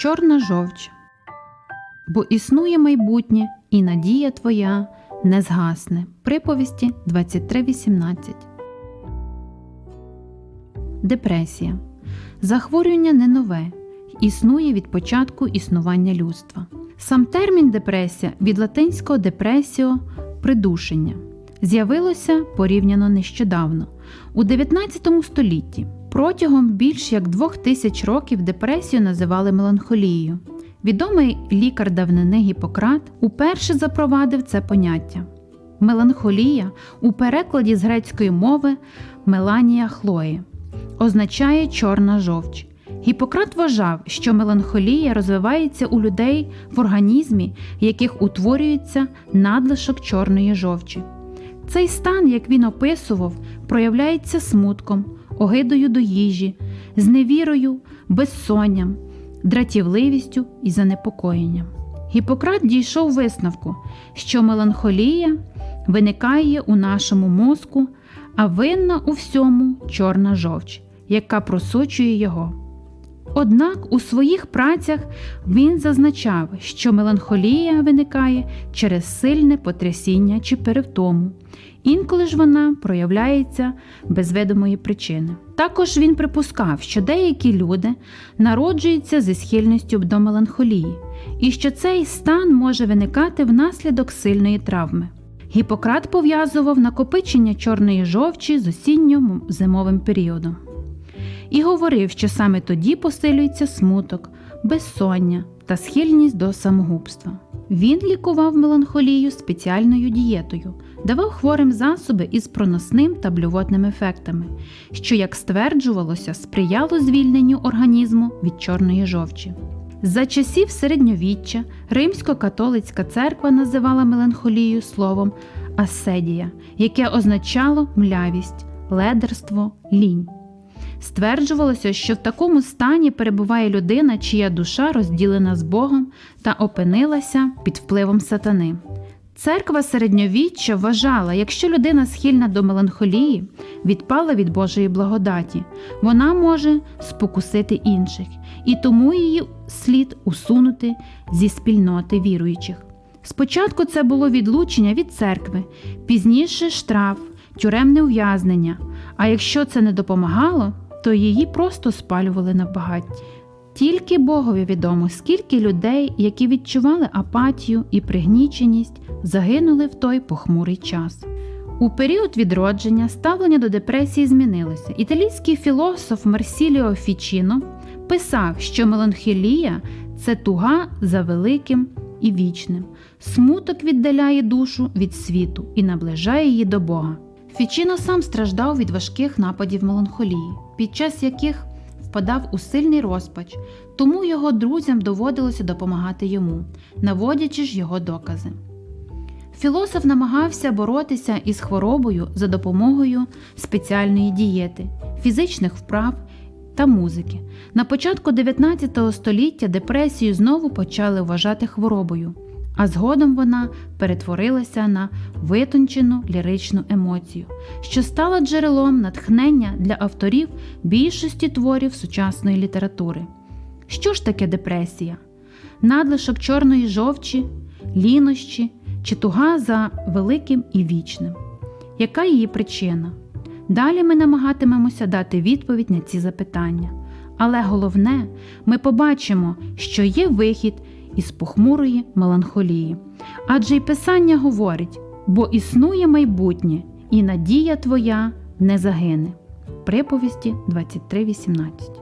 Чорна жовч. Бо існує майбутнє, і надія твоя не згасне. Приповісті 23.18. Депресія. Захворювання не нове, існує від початку існування людства. Сам термін депресія від латинського депресіо придушення з'явилося порівняно нещодавно, у 19 столітті. Протягом більш як двох тисяч років депресію називали меланхолією. Відомий лікар давнини Гіппократ уперше запровадив це поняття. Меланхолія у перекладі з грецької мови меланія хлої означає чорна жовч. Гіппократ вважав, що меланхолія розвивається у людей в організмі, в яких утворюється надлишок чорної жовчі. Цей стан, як він описував, проявляється смутком, огидою до їжі, зневірою, безсонням, дратівливістю і занепокоєнням. Гіппократ дійшов висновку, що меланхолія виникає у нашому мозку, а винна у всьому чорна жовч, яка просочує його. Однак у своїх працях він зазначав, що меланхолія виникає через сильне потрясіння чи перевтому, інколи ж вона проявляється без видимої причини. Також він припускав, що деякі люди народжуються зі схильністю до меланхолії, і що цей стан може виникати внаслідок сильної травми. Гіппократ пов'язував накопичення чорної жовчі з осінньо-зимовим періодом і говорив, що саме тоді посилюється смуток, безсоння та схильність до самогубства. Він лікував меланхолію спеціальною дієтою, давав хворим засоби із проносним та блювотним ефектами, що, як стверджувалося, сприяло звільненню організму від чорної жовчі. За часів середньовіччя римсько-католицька церква називала меланхолію словом аседія, яке означало млявість, ледерство, лінь. Стверджувалося, що в такому стані перебуває людина, чия душа розділена з Богом та опинилася під впливом сатани. Церква середньовіччя вважала, якщо людина схильна до меланхолії, відпала від Божої благодаті, вона може спокусити інших, і тому її слід усунути зі спільноти віруючих. Спочатку це було відлучення від церкви, пізніше штраф, тюремне ув'язнення, а якщо це не допомагало, то її просто спалювали на багатті. Тільки Богові відомо, скільки людей, які відчували апатію і пригніченість, загинули в той похмурий час. У період відродження ставлення до депресії змінилося. Італійський філософ Марсіліо Фічіно писав, що меланхолія це туга за великим і вічним. Смуток віддаляє душу від світу і наближає її до Бога. Фічіно сам страждав від важких нападів меланхолії, під час яких впадав у сильний розпач, тому його друзям доводилося допомагати йому, наводячи ж його докази. Філософ намагався боротися із хворобою за допомогою спеціальної дієти, фізичних вправ та музики. На початку 19 століття депресію знову почали вважати хворобою, а згодом вона перетворилася на витончену ліричну емоцію, що стала джерелом натхнення для авторів більшості творів сучасної літератури. Що ж таке депресія? Надлишок чорної жовчі, лінощі чи туга за великим і вічним? Яка її причина? Далі ми намагатимемося дати відповідь на ці запитання. Але головне, ми побачимо, що є вихід із похмурої меланхолії. Адже й Писання говорить: бо існує майбутнє, і надія твоя не загине. Приповісті 23.18